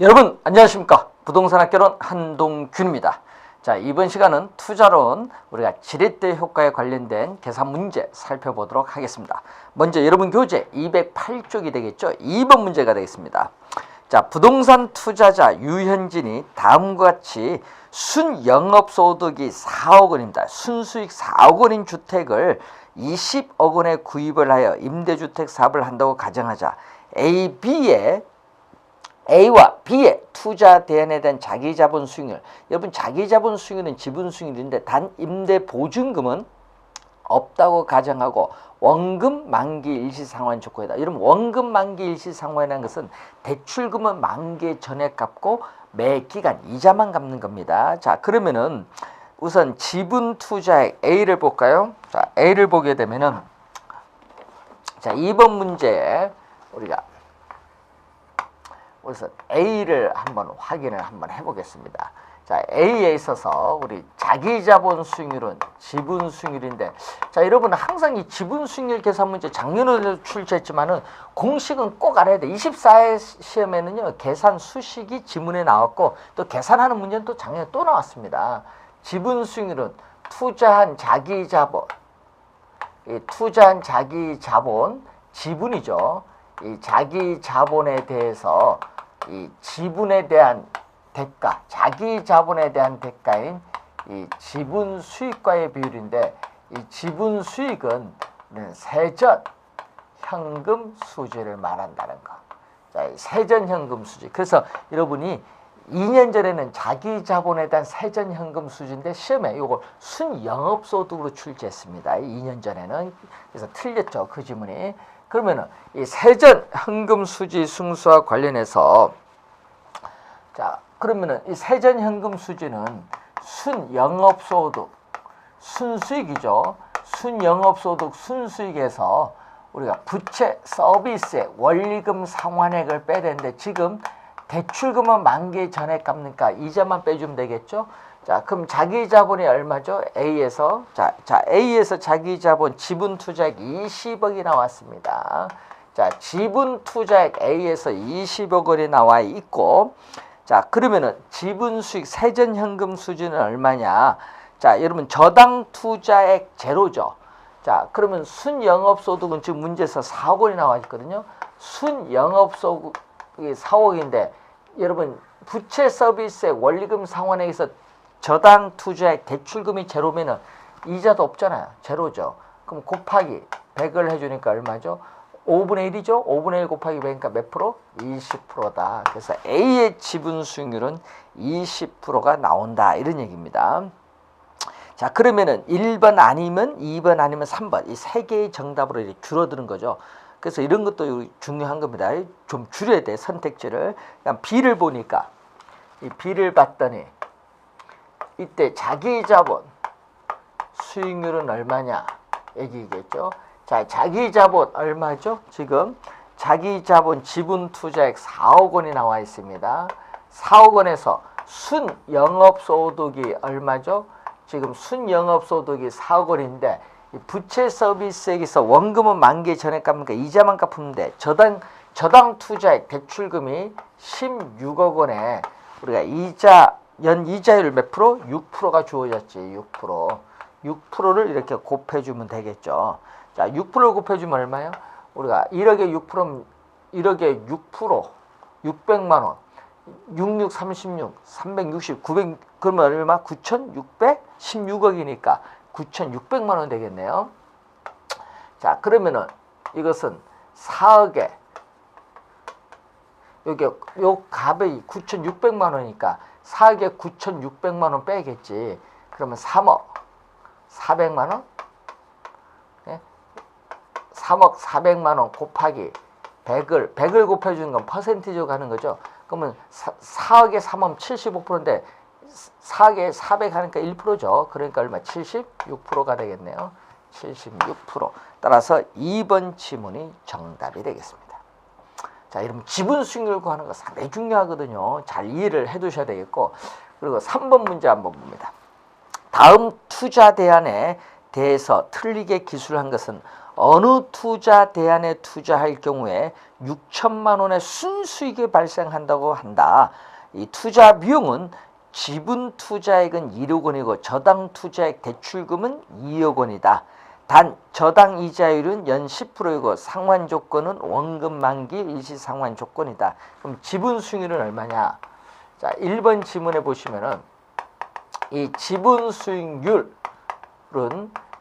여러분 안녕하십니까? 부동산 학교론 한동균입니다. 자 이번 시간은 투자론 우리가 지렛대 효과에 관련된 계산 문제 살펴보도록 하겠습니다. 먼저 여러분 교재 208쪽이 되겠죠? 2번 문제가 되겠습니다. 자 부동산 투자자 유현진이 다음과 같이 순 영업소득이 4억 원입니다. 순수익 4억 원인 주택을 20억 원에 구입을 하여 임대주택 사업을 한다고 가정하자 A, B의 A와 B의 투자 대안에 대한 자기 자본 수익률. 여러분 자기 자본 수익률은 지분 수익률인데 단 임대 보증금은 없다고 가정하고 원금 만기 일시 상환 조건이다. 여러분 원금 만기 일시 상환이라는 것은 대출금은 만기 전에 갚고 매 기간 이자만 갚는 겁니다. 자 그러면은 우선 지분 투자액 A를 볼까요? 자 A를 보게 되면은 자 2번 문제 우리가 우선 A를 한번 확인을 한번 해보겠습니다. 자, A에 있어서 우리 자기 자본 수익률은 지분 수익률인데 자, 여러분 항상 이 지분 수익률 계산 문제 작년에도 출제했지만은 공식은 꼭 알아야 돼. 24회 시험에는요. 계산 수식이 지문에 나왔고 또 계산하는 문제는 또 작년에 또 나왔습니다. 지분 수익률은 투자한 자기 자본 이 투자한 자기 자본 지분이죠. 이 자기 자본에 대해서 이 지분에 대한 대가, 자기 자본에 대한 대가인 이 지분 수익과의 비율인데 이 지분 수익은 세전 현금 수지를 말한다는 거. 자, 이 세전 현금 수지. 그래서 여러분이 2년 전에는 자기 자본에 대한 세전 현금 수지인데 시험에 이걸 순 영업 소득으로 출제했습니다. 2년 전에는 그래서 틀렸죠 그 지문이. 그러면은 이 세전 현금 수지 승수와 관련해서 자 그러면은 이 세전 현금 수지는 순 영업 소득 순수익이죠. 순 영업 소득 순수익에서 우리가 부채 서비스의 원리금 상환액을 빼야 되는데 지금 대출금은 만기 전에 갚니까 이자만 빼주면 되겠죠. 자, 그럼 자기 자본이 얼마죠? A에서 자, 자 A에서 자기 자본 지분 투자액 20억이 나왔습니다. 자, 지분 투자액 A에서 20억 원이 나와 있고 자, 그러면은 지분 수익 세전 현금 수준은 얼마냐? 자, 여러분 저당 투자액 제로죠. 자, 그러면 순 영업 소득은 지금 문제에서 4억 원이 나와 있거든요. 순 영업 소득이 4억인데 여러분 부채 서비스의 원리금 상환액에서 저당 투자액 대출금이 제로면은 이자도 없잖아요. 제로죠. 그럼 곱하기 100을 해주니까 얼마죠? 5분의 1이죠? 5분의 1 곱하기 100이니까 몇 프로? 20%다. 그래서 A의 지분 수익률은 20%가 나온다. 이런 얘기입니다. 자, 그러면은 1번 아니면 2번 아니면 3번. 이 세 개의 정답으로 이렇게 줄어드는 거죠. 그래서 이런 것도 중요한 겁니다. 좀 줄여야 돼, 선택지를. 그냥 B를 보니까 이 B를 봤더니 이때 자기 자본 수익률은 얼마냐 얘기겠죠. 자, 자기 자본 얼마죠? 지금 자기 자본 지분 투자액 4억 원이 나와 있습니다. 4억 원에서 순 영업 소득이 얼마죠? 지금 순 영업 소득이 4억 원인데 부채 서비스액에서 원금은 만기 전에 갚으니까 이자만 갚으면 돼. 저당 저당 투자액 대출금이 16억 원에 우리가 이자 연 이자율 몇 프로? 6%가 주어졌지. 6%. 6%를 이렇게 곱해주면 되겠죠. 자, 6%를 곱해주면 얼마요? 우리가 1억에 6%면 1억에 6%, 600만 원, 66, 36, 360, 900, 그러면 얼마? 9,616억이니까 9,600만 원 되겠네요. 자, 그러면은 이것은 4억에 여기 요 값이 9,600만 원이니까 4억에 9,600만 원 빼겠지. 그러면 3억 400만 원? 예? 3억 400만 원 곱하기 100을 100을 곱해 주는 건 퍼센티지로 가는 거죠. 그러면 4, 4억에 3억 75%인데 4억에 400 하니까 1%죠. 그러니까 얼마? 76%가 되겠네요. 76%. 따라서 2번 지문이 정답이 되겠습니다. 자, 여러분 지분 수익률 구하는 거 상당히 중요하거든요. 잘 이해를 해 두셔야 되겠고 그리고 3번 문제 한번 봅니다. 다음 투자 대안에 대해서 틀리게 기술한 것은 어느 투자 대안에 투자할 경우에 6천만 원의 순수익이 발생한다고 한다. 이 투자 비용은 지분 투자액은 1억 원이고 저당 투자액 대출금은 2억 원이다. 단 저당 이자율은 연 10%이고 상환 조건은 원금 만기 일시 상환 조건이다. 그럼 지분 수익률은 얼마냐? 자, 1번 지문에 보시면은 이 지분 수익률은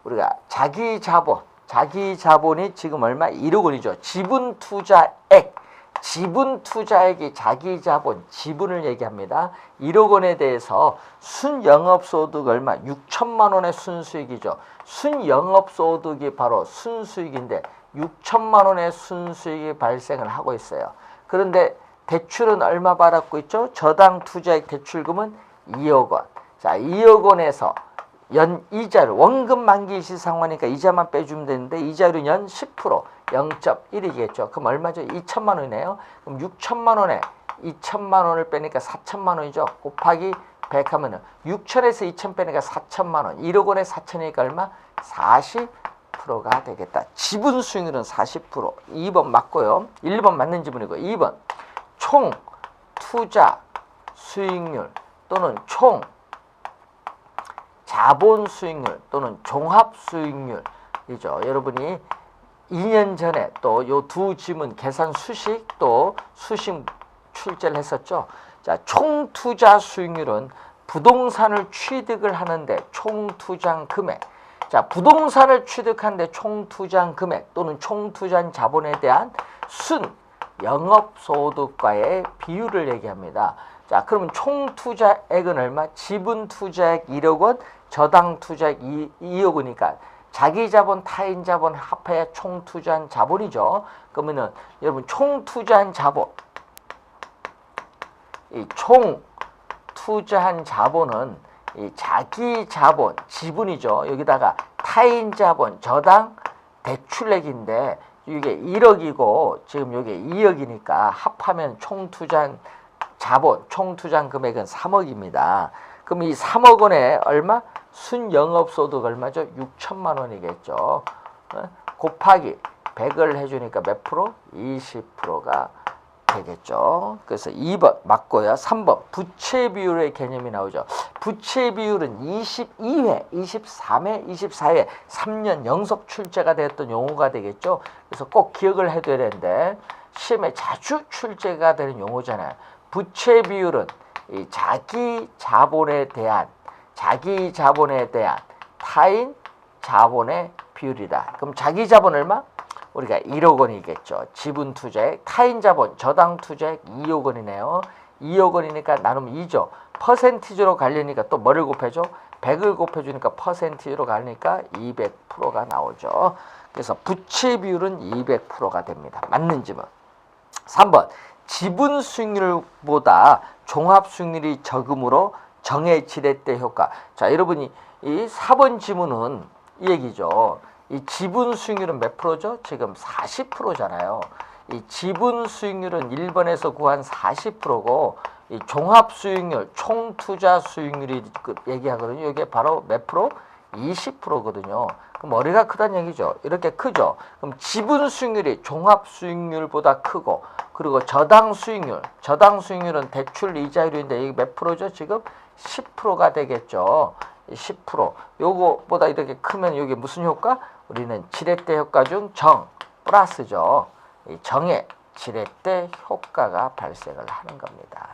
우리가 자기 자본, 자기 자본이 지금 얼마? 1억 원이죠. 지분 투자액, 지분 투자액이 자기 자본, 지분을 얘기합니다. 1억 원에 대해서 순 영업소득 얼마? 6천만 원의 순수익이죠. 순 영업소득이 바로 순수익인데 6천만 원의 순수익이 발생을 하고 있어요. 그런데 대출은 얼마 받았고 있죠? 저당 투자액 대출금은 2억 원. 자, 2억 원에서 연 이자를 원금 만기 시상하니까 이자만 빼주면 되는데 이자율은 연 10% 0.1이겠죠. 그럼 얼마죠? 2천만 원이네요. 그럼 6천만 원에 2천만 원을 빼니까 4천만 원이죠. 곱하기 100 하면은 6천에서 2천 빼니까 4천만 원. 1억 원에 4천이니까 얼마? 40%가 되겠다. 지분 수익률은 40%. 2번 맞고요. 1번 맞는 지분이고 2번 총 투자 수익률 또는 총 자본 수익률 또는 종합 수익률이죠. 여러분이 2년 전에 또 요 두 지문 계산 수식 또 수식 출제를 했었죠. 자, 총 투자 수익률은 부동산을 취득을 하는데 총 투자 금액. 자, 부동산을 취득하는데 총 투자 금액 또는 총 투자 자본에 대한 순 영업 소득과의 비율을 얘기합니다. 자, 그러면 총 투자액은 얼마? 지분 투자액 1억 원, 저당 투자액 2, 2억 원이니까 자기 자본, 타인 자본 합해야 총 투자한 자본이죠. 그러면은 여러분 총 투자한 자본 이 총 투자한 자본은 이 자기 자본, 지분이죠. 여기다가 타인 자본, 저당 대출액인데 이게 1억이고 지금 여기 2억이니까 합하면 총 투자한 자본, 총 투자한 금액은 3억입니다. 그럼 이 3억 원에 얼마? 순영업소득 얼마죠? 6천만 원이겠죠. 어? 곱하기 100을 해주니까 몇 프로? 20%가 되겠죠. 그래서 2번 맞고요. 3번 부채 비율의 개념이 나오죠. 부채 비율은 22회, 23회, 24회 3년 연속 출제가 되었던 용어가 되겠죠. 그래서 꼭 기억을 해둬야 되는데 시험에 자주 출제가 되는 용어잖아요. 부채 비율은 이 자기 자본에 대한 자기 자본에 대한 타인 자본의 비율이다. 그럼 자기 자본 얼마? 우리가 1억 원이겠죠. 지분 투자액, 타인 자본, 저당 투자액 2억 원이네요. 2억 원이니까 나누면 2죠. 퍼센티지로 가려니까 또 뭐를 곱해줘? 100을 곱해주니까 퍼센티지로 가니까 200%가 나오죠. 그래서 부채 비율은 200%가 됩니다. 맞는 지문. 3번 지분 수익률보다 종합 수익률이 적음으로 정해 지렛대 효과. 자, 여러분이 이 4번 지문은 이 얘기죠. 이 지분 수익률은 몇 프로죠? 지금 40%잖아요. 이 지분 수익률은 1번에서 구한 40%고 이 종합 수익률, 총 투자 수익률이 그 얘기하거든요. 이게 바로 몇 프로? 20%거든요. 그럼 머리가 크다는 얘기죠. 이렇게 크죠. 그럼 지분 수익률이 종합 수익률보다 크고 그리고 저당 수익률, 저당 수익률은 대출 이자율인데 이게 몇 프로죠? 지금 10%가 되겠죠. 10% 요거보다 이렇게 크면 이게 무슨 효과? 우리는 지렛대 효과 중 정 플러스죠. 이 정의 지렛대 효과가 발생을 하는 겁니다.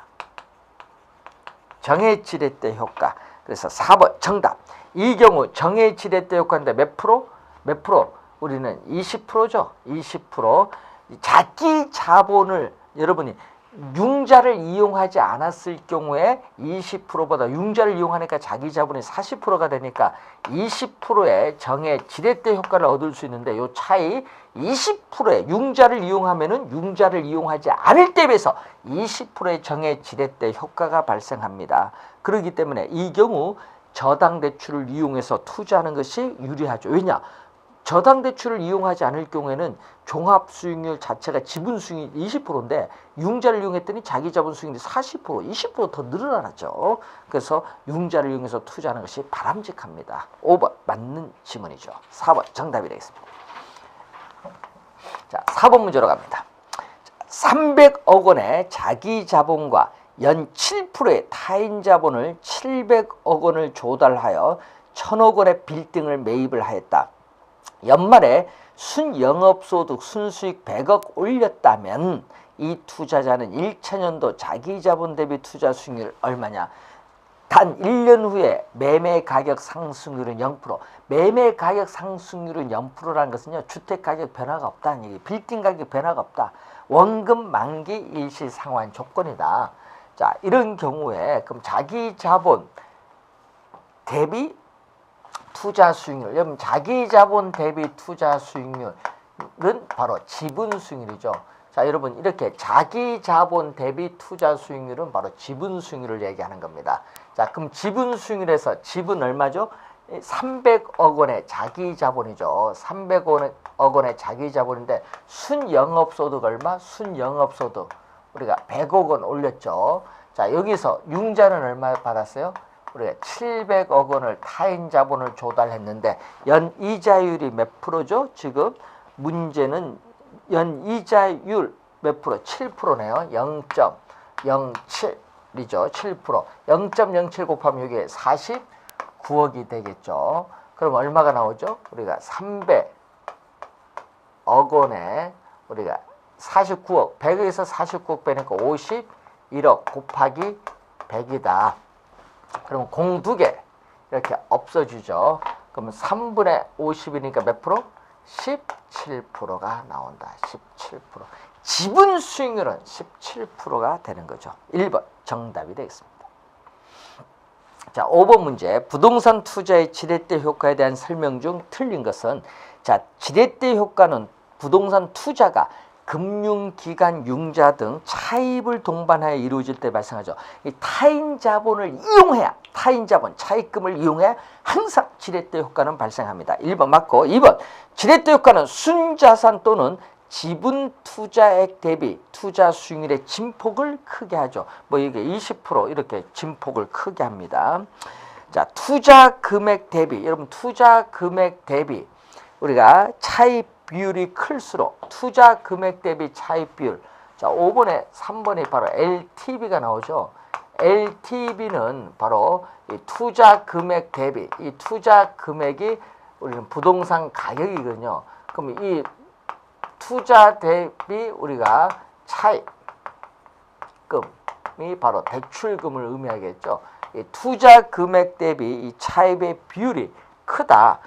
정의 지렛대 효과. 그래서 4번 정답. 이 경우 정의 지렛대 효과인데 몇 프로? 몇 프로? 우리는 20%죠. 20%. 자기 자본을 여러분이 융자를 이용하지 않았을 경우에 20%보다 융자를 이용하니까 자기 자본이 40%가 되니까 20%의 정의 지렛대 효과를 얻을 수 있는데 요 차이 20%의 융자를 이용하면은 융자를 이용하지 않을 때 비해서 20%의 정의 지렛대 효과가 발생합니다. 그렇기 때문에 이 경우 저당 대출을 이용해서 투자하는 것이 유리하죠. 왜냐? 저당 대출을 이용하지 않을 경우에는 종합 수익률 자체가 지분 수익률 20%인데 융자를 이용했더니 자기 자본 수익률이 40% 20%더 늘어났죠. 그래서 융자를 이용해서 투자하는 것이 바람직합니다. 5번 맞는 지문이죠. 4번 정답이 되겠습니다. 자, 4번 문제로 갑니다. 300억 원의 자기 자본과 연 7%의 타인 자본을 700억 원을 조달하여 1000억 원의 빌딩을 매입을 하였다. 연말에 순영업소득 순수익 100억 올렸다면 이 투자자는 1차년도 자기 자본 대비 투자 수익률 얼마냐? 단 1년 후에 매매 가격 상승률은 0%. 매매 가격 상승률은 0%라는 것은요. 주택 가격 변화가 없다는 얘기. 빌딩 가격 변화가 없다. 원금 만기 일시 상환 조건이다. 자, 이런 경우에 그럼 자기 자본 대비 투자 수익률. 여러분 자기 자본 대비 투자 수익률은 바로 지분 수익률이죠. 자, 여러분 이렇게 자기 자본 대비 투자 수익률은 바로 지분 수익률을 얘기하는 겁니다. 자, 그럼 지분 수익률에서 지분 얼마죠? 300억 원의 자기 자본이죠. 300억 원의 자기 자본인데 순영업 소득 얼마? 순영업 소득 우리가 100억 원 올렸죠. 자, 여기서 융자는 얼마 받았어요? 우리가 700억 원을 타인 자본을 조달했는데 연 이자율이 몇 프로죠? 지금 문제는 연 이자율 몇 프로? 7%네요. 0.07이죠. 7%. 0.07 곱하면 이게 49억이 되겠죠. 그럼 얼마가 나오죠? 우리가 300억 원에 우리가 49억, 100에서 49억 빼니까 51억 곱하기 100이다. 그러면 공두 개 이렇게 없어지죠. 그러면 3분의 50이니까 몇 프로? 17%가 나온다. 17%. 지분 수익률은 17%가 되는 거죠. 1번 정답이 되겠습니다. 자, 5번 문제. 부동산 투자의 지렛대 효과에 대한 설명 중 틀린 것은 자, 지렛대 효과는 부동산 투자가 금융기관 융자 등 차입을 동반하여 이루어질 때 발생하죠. 이 타인 자본을 이용해야 타인 자본 차입금을 이용해 항상 지렛대 효과는 발생합니다. 1번 맞고 2번 지렛대 효과는 순자산 또는 지분 투자액 대비 투자 수익률의 진폭을 크게 하죠. 뭐 이게 20% 이렇게 진폭을 크게 합니다. 자, 투자 금액 대비 여러분 투자 금액 대비 우리가 차입 비율이 클수록 투자 금액 대비 차입 비율. 자, 5번에 3번이 바로 LTV가 나오죠. LTV는 바로 이 투자 금액 대비 이 투자 금액이 우리는 부동산 가격이거든요. 그럼 이 투자 대비 우리가 차입금이 바로 대출금을 의미하겠죠. 이 투자 금액 대비 이 차입의 비율이 크다.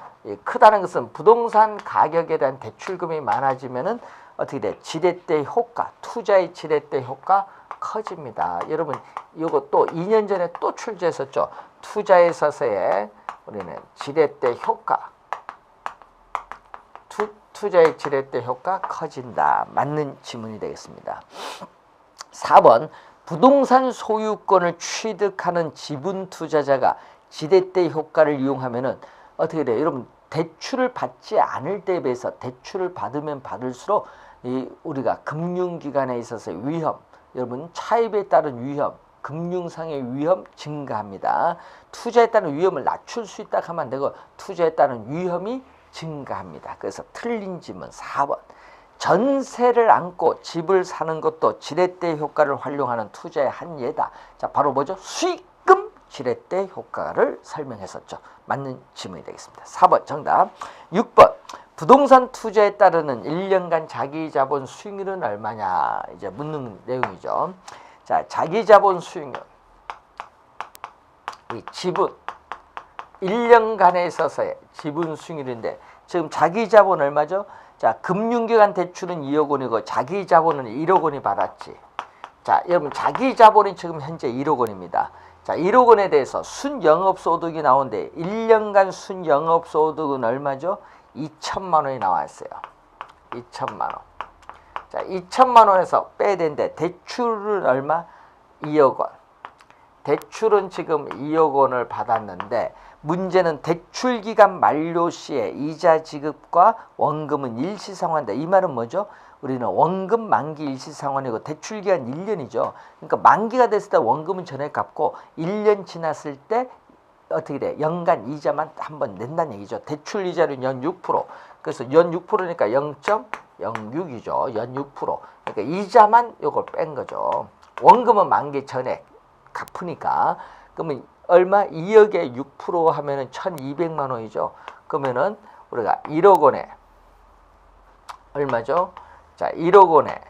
크다는 것은 부동산 가격에 대한 대출금이 많아지면은 어떻게 돼? 지렛대 효과, 투자의 지렛대 효과 커집니다. 여러분, 이거 또 2년 전에 또 출제했었죠. 투자에 있어서의 우리는 지렛대 효과, 투, 투자의 지렛대 효과 커진다. 맞는 지문이 되겠습니다. 4번 부동산 소유권을 취득하는 지분 투자자가 지렛대 효과를 이용하면은 어떻게 돼요? 여러분 대출을 받지 않을 때에 비해서 대출을 받으면 받을수록 이 우리가 금융기관에 있어서 위험, 여러분 차입에 따른 위험, 금융상의 위험 증가합니다. 투자에 따른 위험을 낮출 수 있다 하면 안 되고 투자에 따른 위험이 증가합니다. 그래서 틀린 질문 4번. 전세를 안고 집을 사는 것도 지렛대 효과를 활용하는 투자의 한 예다. 자, 바로 뭐죠? 수익금 지렛대 효과를 설명했었죠. 맞는 질문이 되겠습니다. 4번 정답. 6번. 부동산 투자에 따르는 1년간 자기 자본 수익률은 얼마냐? 이제 묻는 내용이죠. 자, 자기 자본 수익률. 이 지분 1년간에 있어서의 지분 수익률인데 지금 자기 자본 얼마죠? 자, 금융기관 대출은 2억 원이고 자기 자본은 1억 원이 받았지. 자, 여러분 자기 자본이 지금 현재 1억 원입니다. 자, 1억 원에 대해서 순영업소득이 나오는데 1년간 순영업소득은 얼마죠? 2천만 원이 나왔어요. 2천만 원. 자, 2천만 원에서 빼야 되는데 대출은 얼마? 2억 원. 대출은 지금 2억 원을 받았는데 문제는 대출 기간 만료 시에 이자 지급과 원금은 일시상환다. 이 말은 뭐죠? 우리는 원금 만기 일시상환이고 대출 기간 1년이죠. 그러니까 만기가 됐을 때 원금은 전에 갚고 1년 지났을 때 어떻게 돼? 연간 이자만 한 번 낸다는 얘기죠. 대출 이자는 연 6%. 그래서 연 6%니까 0.1 0.06이죠. 연 6%. 그러니까 이자만 요걸 뺀 거죠. 원금은 만기 전에 갚으니까 그러면 얼마 2억에 6% 하면은 1,200만 원이죠. 그러면은 우리가 1억 원에 얼마죠? 자, 1억 원에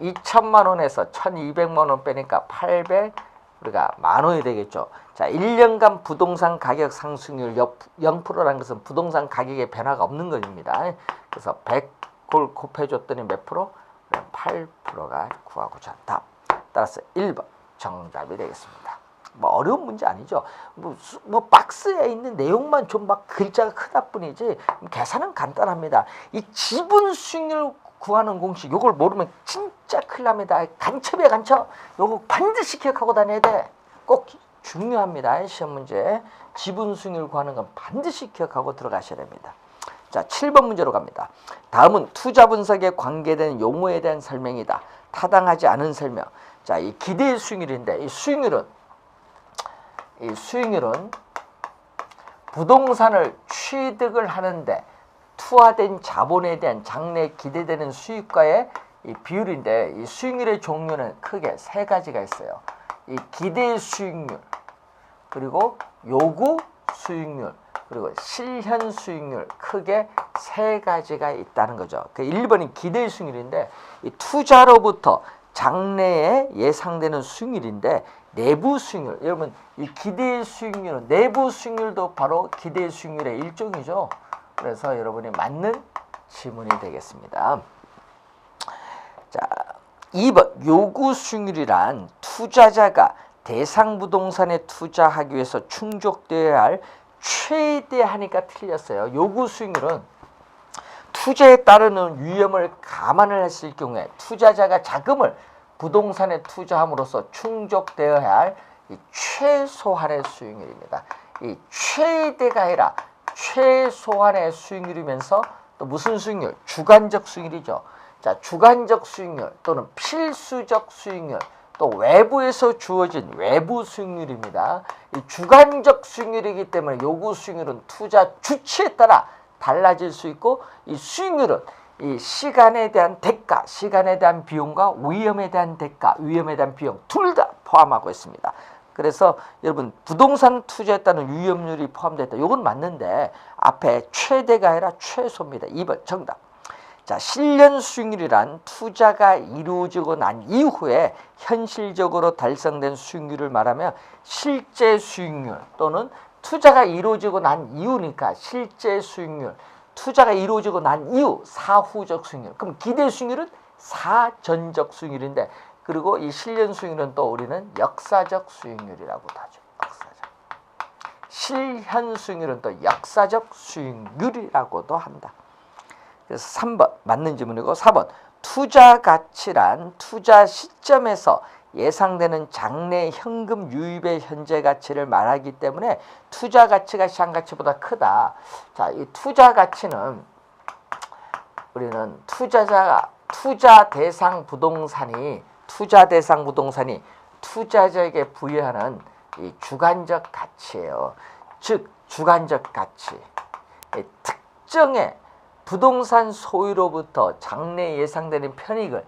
2천만 원에서 1,200만 원 빼니까 800 우리가 만 원이 되겠죠. 자, 1년간 부동산 가격 상승률 0%라는 것은 부동산 가격에 변화가 없는 것입니다. 그래서 100을 곱해줬더니 몇 프로? 8%가 구하고자 한다. 따라서 1번 정답이 되겠습니다. 뭐 어려운 문제 아니죠. 뭐, 수- 뭐 박스에 있는 내용만 좀 막 글자가 크다 뿐이지 계산은 간단합니다. 이 지분 수익률 구하는 공식 요걸 모르면 진짜 큰일 납니다. 간첩이야 간첩. 요거 반드시 기억하고 다녀야 돼. 꼭 중요합니다. 시험 문제. 지분 수익률 구하는 건 반드시 기억하고 들어가셔야 됩니다. 자, 7번 문제로 갑니다. 다음은 투자 분석에 관계된 용어에 대한 설명이다. 타당하지 않은 설명. 자, 이 기대 수익률인데 이 수익률은 이 수익률은 부동산을 취득을 하는데 투하된 자본에 대한 장래 기대되는 수익과의 이 비율인데 이 수익률의 종류는 크게 세 가지가 있어요. 이 기대 수익률 그리고 요구 수익률 그리고 실현 수익률 크게 세 가지가 있다는 거죠. 그 1번이 기대 수익률인데 이 투자로부터 장래에 예상되는 수익률인데 내부 수익률 여러분 이 기대 수익률은 내부 수익률도 바로 기대 수익률의 일종이죠. 그래서 여러분이 맞는 지문이 되겠습니다. 자, 2번 요구 수익률이란 투자자가 대상 부동산에 투자하기 위해서 충족되어야 할 최대하니까 틀렸어요. 요구 수익률은 투자에 따르는 위험을 감안을 했을 경우에 투자자가 자금을 부동산에 투자함으로써 충족되어야 할이 최소한의 수익률입니다. 이 최대가 아니라 최소한의 수익률이면서 또 무슨 수익률? 주관적 수익률이죠. 자, 주관적 수익률 또는 필수적 수익률 또 외부에서 주어진 외부 수익률입니다. 이 주관적 수익률이기 때문에 요구 수익률은 투자 주체에 따라 달라질 수 있고 이 수익률은 이 시간에 대한 대가, 시간에 대한 비용과 위험에 대한 대가, 위험에 대한 비용 둘 다 포함하고 있습니다. 그래서 여러분 부동산 투자했다는 위험률이 포함됐다. 이건 맞는데 앞에 최대가 아니라 최소입니다. 2번 정답. 자, 실현 수익률이란 투자가 이루어지고 난 이후에 현실적으로 달성된 수익률을 말하면 실제 수익률 또는 투자가 이루어지고 난 이후니까 실제 수익률, 투자가 이루어지고 난 이후 사후적 수익률. 그럼 기대 수익률은 사전적 수익률인데 그리고 이 실현 수익률은 또 우리는 역사적 수익률이라고도 하죠. 역사적. 실현 수익률은 또 역사적 수익률이라고도 한다. 그래서 3번 맞는 질문이고 4번 투자 가치란 투자 시점에서 예상되는 장래 현금 유입의 현재 가치를 말하기 때문에 투자 가치가 시장 가치보다 크다. 자, 이 투자 가치는 우리는 투자자가 투자 대상 부동산이 투자 대상 부동산이 투자자에게 부여하는 이 주관적 가치예요. 즉 주관적 가치. 이 특정의 부동산 소유로부터 장래 예상되는 편익을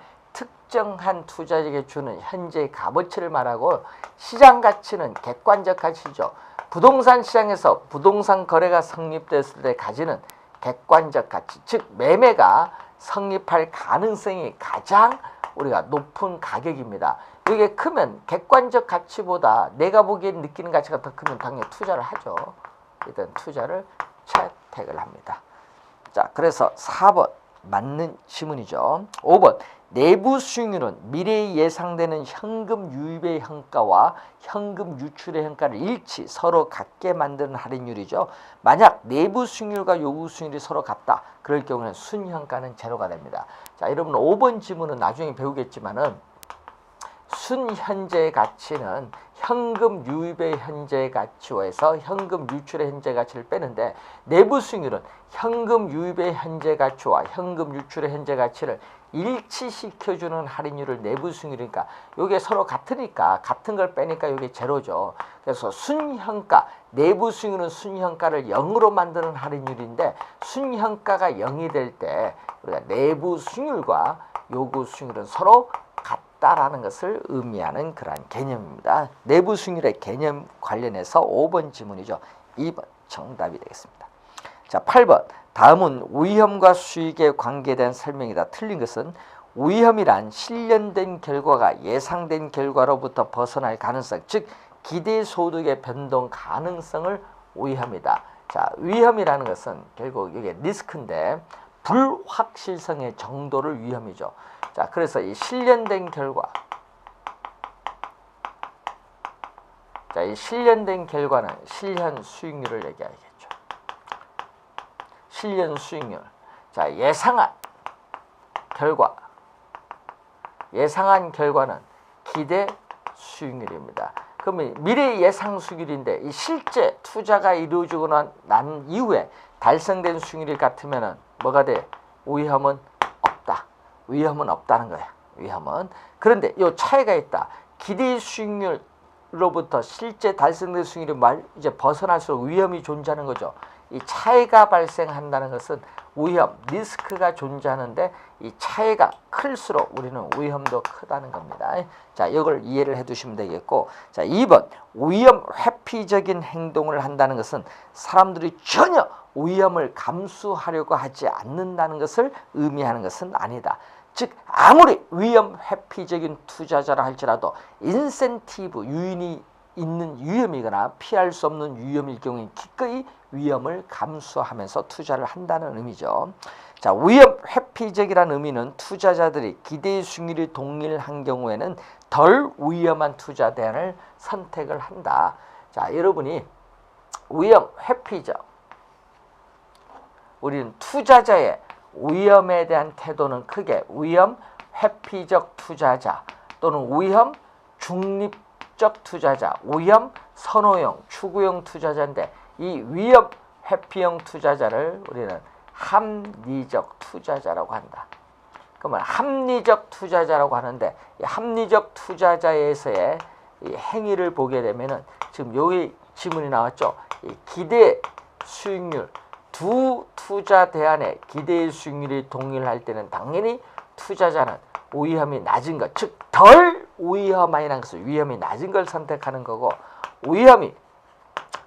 특정한 투자자에게 주는 현재의 값어치를 말하고 시장 가치는 객관적 가치죠. 부동산 시장에서 부동산 거래가 성립됐을 때 가지는 객관적 가치, 즉 매매가 성립할 가능성이 가장 우리가 높은 가격입니다. 이게 크면 객관적 가치보다 내가 보기엔 느끼는 가치가 더 크면 당연히 투자를 하죠. 일단 투자를 채택을 합니다. 자, 그래서 4번 맞는 지문이죠. 5번 내부 수익률은 미래에 예상되는 현금 유입의 현가와 현금 유출의 현가를 일치 서로 같게 만드는 할인율이죠. 만약 내부 수익률과 요구 수익률이 서로 같다. 그럴 경우는 순현가는 제로가 됩니다. 자, 여러분 5번 지문은 나중에 배우겠지만은 순현재 가치는 현금 유입의 현재 가치에서 현금 유출의 현재 가치를 빼는데 내부 수익률은 현금 유입의 현재 가치와 현금 유출의 현재 가치를 일치시켜주는 할인율을 내부 수익률이니까 이게 서로 같으니까 같은 걸 빼니까 이게 제로죠. 그래서 순현가 내부 수익률은 순현가를 0으로 만드는 할인율인데 순현가가 0이 될 때 우리가 내부 수익률과 요구 수익률은 서로 같 다라는 것을 의미하는 그러한 개념입니다. 내부 수익률의 개념 관련해서 5번 지문이죠. 2번 정답이 되겠습니다. 자, 8번. 다음은 위험과 수익의 관계에 대한 설명이다. 틀린 것은 위험이란 실현된 결과가 예상된 결과로부터 벗어날 가능성, 즉 기대 소득의 변동 가능성을 위험이다. 자, 위험이라는 것은 결국 이게 리스크인데 불확실성의 정도를 위험이죠. 자, 그래서 이 실현된 결과 자, 이 실현된 결과는 실현 수익률을 얘기하겠죠. 실현 수익률. 자, 예상한 결과. 예상한 결과는 기대 수익률입니다. 그러면 미래 예상 수익률인데 이 실제 투자가 이루어지고 난, 난 이후에 달성된 수익률이 같으면은 뭐가 돼? 없다. 위험은 없다는 거야. 위험은. 그런데 이 차이가 있다. 기대 수익률로부터 실제 달성된 수익률이 말 이제 벗어날수록 위험이 존재하는 거죠. 이 차이가 발생한다는 것은 위험, 리스크가 존재하는데 이 차이가 클수록 우리는 위험도 크다는 겁니다. 자, 이걸 이해를 해 두시면 되겠고. 자, 2번. 위험 회피적인 행동을 한다는 것은 사람들이 전혀 위험을 감수하려고 하지 않는다는 것을 의미하는 것은 아니다. 즉 아무리 위험 회피적인 투자자라 할지라도 인센티브 유인이 있는 위험이거나 피할 수 없는 위험일 경우에 기꺼이 위험을 감수하면서 투자를 한다는 의미죠. 자, 위험 회피적이라는 의미는 투자자들이 기대 수익률이 동일한 경우에는 덜 위험한 투자 대안을 선택을 한다. 자, 여러분이 위험 회피적 우리는 투자자의 위험에 대한 태도는 크게 위험 회피적 투자자 또는 위험 중립적 투자자, 위험 선호형, 추구형 투자자인데 이 위험 회피형 투자자를 우리는 합리적 투자자라고 한다. 그러면 합리적 투자자라고 하는데 이 합리적 투자자에서의 이 행위를 보게 되면은 지금 여기 지문이 나왔죠. 이 기대 수익률 두 투자 대안의 기대 수익률이 동일할 때는 당연히 투자자는 위험이 낮은 것, 즉덜 위험한이라는 것은 위험이 낮은 걸 선택하는 거고 위험이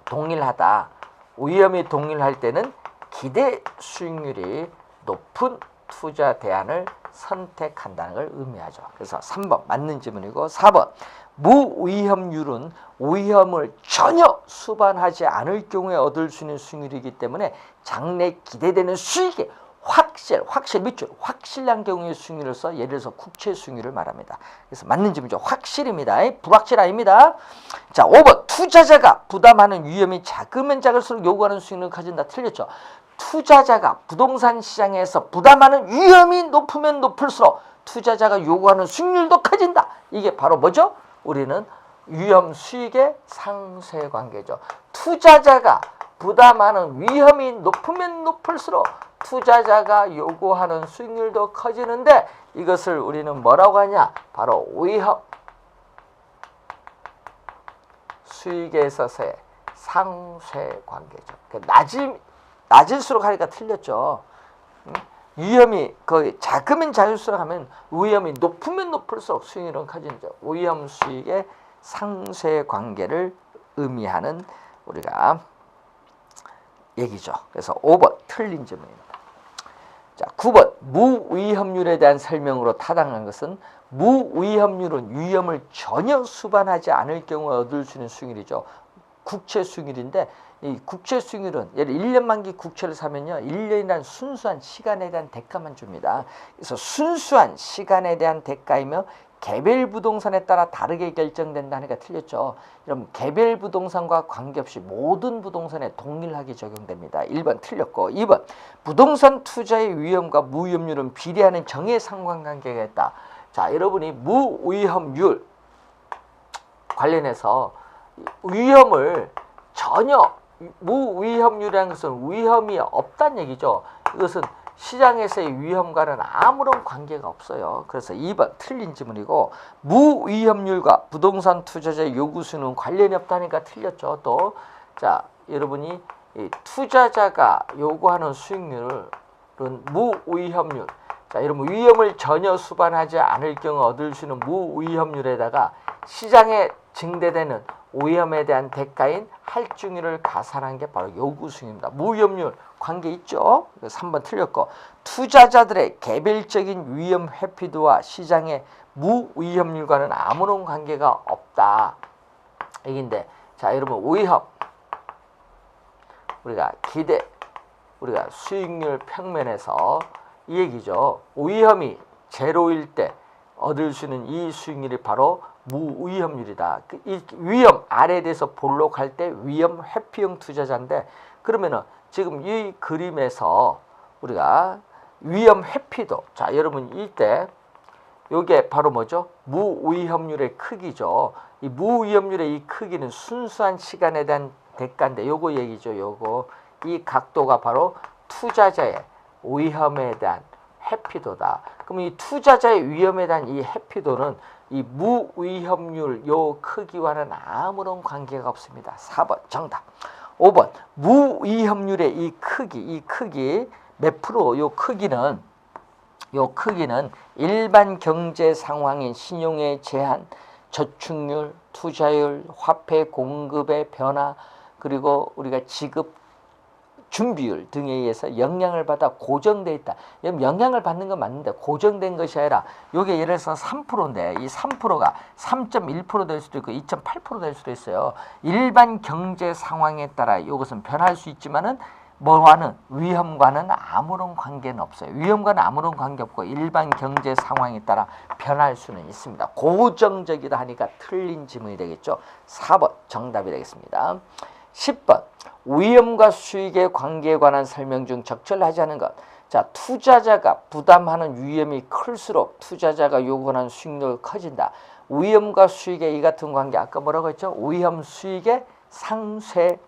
동일하다. 위험이 동일할 때는 기대 수익률이 높은 투자 대안을 선택한다는 걸 의미하죠. 그래서 3번 맞는 질문이고 4번 무위험률은 위험을 전혀 수반하지 않을 경우에 얻을 수 있는 수익률이기 때문에 장래 기대되는 수익이 확실, 확실 밑줄, 확실한 경우의 수익률로서 예를 들어서 국채 수익률을 말합니다. 그래서 맞는 질문이죠. 확실입니다. 불확실 아닙니다. 자, 5번 투자자가 부담하는 위험이 작으면 작을수록 요구하는 수익률을 가진다. 틀렸죠. 투자자가 부동산 시장에서 부담하는 위험이 높으면 높을수록 투자자가 요구하는 수익률도 커진다. 이게 바로 뭐죠? 우리는 위험 수익의 상쇄 관계죠. 투자자가 부담하는 위험이 높으면 높을수록 투자자가 요구하는 수익률도 커지는데 이것을 우리는 뭐라고 하냐? 바로 위험 수익에 있어서의 상쇄 관계죠. 그 낮은 낮을수록 하니까 틀렸죠. 위험이 거의 작으면 작을수록 하면 위험이 높으면 높을수록 수익률은 커지죠. 위험 수익의 상쇄 관계를 의미하는 우리가 얘기죠. 그래서 5번 틀린 질문입니다. 자, 9번 무위험률에 대한 설명으로 타당한 것은 무위험률은 위험을 전혀 수반하지 않을 경우에 얻을 수 있는 수익률이죠. 국채 수익률인데 이 국채 수익률은 예를 1년 만기 국채를 사면요. 1년이란 순수한 시간에 대한 대가만 줍니다. 그래서 순수한 시간에 대한 대가이며 개별 부동산에 따라 다르게 결정된다니까 틀렸죠. 그럼 개별 부동산과 관계없이 모든 부동산에 동일하게 적용됩니다. 1번 틀렸고 2번 부동산 투자의 위험과 무위험률은 비례하는 정의 상관관계가 있다. 자, 여러분이 무위험률 관련해서 위험을 전혀 무위험률이라는 것은 위험이 없다는 얘기죠. 이것은 시장에서의 위험과는 아무런 관계가 없어요. 그래서 2번 틀린 지문이고 무위험률과 부동산 투자자의 요구 수는 관련이 없다니까 틀렸죠. 또 자, 여러분이 이 투자자가 요구하는 수익률은 무위험률. 자, 여러분 위험을 전혀 수반하지 않을 경우 얻을 수 있는 무위험률에다가 시장에 증대되는 오염에 대한 대가인 할증률을 가산한 게 바로 요구수입니다. 무위험률 관계 있죠? 3번 틀렸고 투자자들의 개별적인 위험 회피도와 시장의 무위험률과는 아무런 관계가 없다. 얘긴데 자 여러분 위험 우리가 기대 우리가 수익률 평면에서 이 얘기죠. 위험이 제로일 때 얻을 수 있는 이 수익률이 바로 무위험률이다. 그이 위험 아래에 대해서 볼록할 때 위험 회피형 투자자인데 그러면은 지금 이 그림에서 우리가 위험 회피도 자 여러분 이때 요게 바로 뭐죠? 무위험률의 크기죠. 이 무위험률의 이 크기는 순수한 시간에 대한 대가인데 요거 얘기죠. 요거 이 각도가 바로 투자자의 위험에 대한 해피도다. 그럼 이 투자자의 위험에 대한 이 해피도는 이 무위험률 요 크기와는 아무런 관계가 없습니다. 4번 정답. 5번 무위험률의 이 크기, 이 크기 몇 프로 요 크기는 요 크기는 일반 경제 상황인 신용의 제한, 저축률, 투자율, 화폐 공급의 변화, 그리고 우리가 지급 준비율 등에 의해서 영향을 받아 고정돼 있다. 영향을 받는 건 맞는데 고정된 것이 아니라 이게 예를 들어서 3%인데 이 3%가 3.1%될 수도 있고 2.8%될 수도 있어요. 일반 경제 상황에 따라 이것은 변할 수 있지만은 뭐와는 위험과는 아무런 관계는 없어요. 위험과는 아무런 관계 없고 일반 경제 상황에 따라 변할 수는 있습니다. 고정적이다 하니까 틀린 지문이 되겠죠. 4번 정답이 되겠습니다. 10번 위험과 수익의 관계에 관한 설명 중 적절하지 않은 것. 자, 투자자가 부담하는 위험이 클수록 투자자가 요구하는 수익률이 커진다. 위험과 수익의 이 같은 관계 아까 뭐라고 했죠? 위험 수익의 상쇄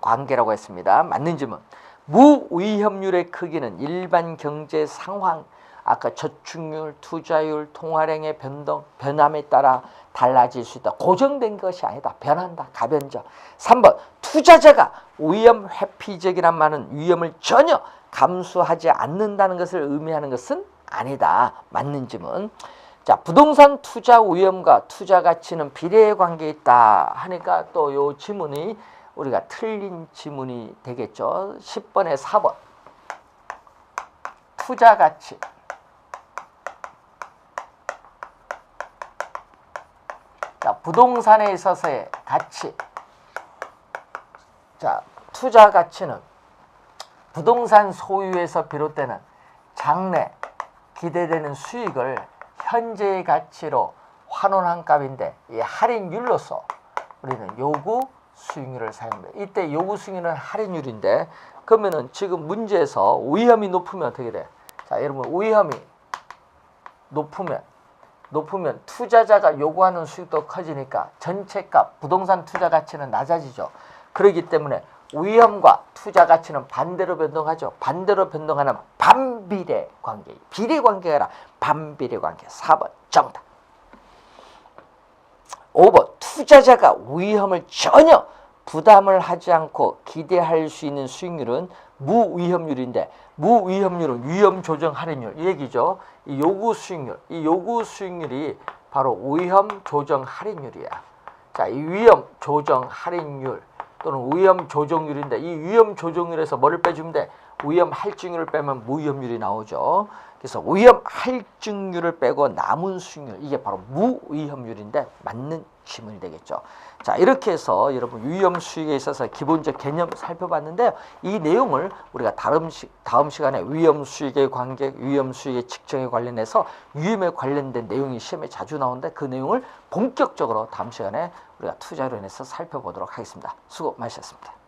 관계라고 했습니다. 맞는 질문. 무위험률의 크기는 일반 경제 상황, 아까 저축률, 투자율, 통화량의 변동, 변함에 따라 달라질 수 있다. 고정된 것이 아니다. 변한다. 가변적. 3번 투자자가 위험 회피적이란 말은 위험을 전혀 감수하지 않는다는 것을 의미하는 것은 아니다. 맞는 질문. 자, 부동산 투자 위험과 투자 가치는 비례의 관계에 있다 하니까 또 요 지문이 우리가 틀린 지문이 되겠죠. 10번에 4번. 투자 가치. 자, 부동산에 있어서의 가치. 자, 투자 가치는 부동산 소유에서 비롯되는 장래 기대되는 수익을 현재의 가치로 환원한 값인데 이 할인율로서 우리는 요구 수익률을 사용합니다. 이때 요구 수익률은 할인율인데 그러면은 지금 문제에서 위험이 높으면 어떻게 돼? 자, 여러분 위험이 높으면 높으면 투자자가 요구하는 수익도 커지니까 전체값 부동산 투자 가치는 낮아지죠. 그렇기 때문에 위험과 투자 가치는 반대로 변동하죠. 반대로 변동하는 반비례 관계. 비례 관계가 아니라 반비례 관계. 4번 정답. 5번 투자자가 위험을 전혀 부담을 하지 않고 기대할 수 있는 수익률은 무위험률인데 무위험률은 위험 조정 할인율 이 얘기죠. 이 요구 수익률 이 요구 수익률이 바로 위험 조정 할인율이야. 자, 이 위험 조정 할인율 또는 위험 조정률인데 이 위험 조정률에서 뭐를 빼주면 돼? 위험 할증률을 빼면 무위험률이 나오죠. 그래서 위험 할증률을 빼고 남은 수익률 이게 바로 무위험률인데 맞는 지문이 되겠죠. 자 이렇게 해서 여러분 위험 수익에 있어서 기본적 개념 살펴봤는데요. 이 내용을 우리가 다음, 시, 다음 시간에 위험 수익의 관계, 위험 수익의 측정에 관련해서 위험에 관련된 내용이 시험에 자주 나오는데 그 내용을 본격적으로 다음 시간에 우리가 투자로 인해서 살펴보도록 하겠습니다. 수고 많으셨습니다.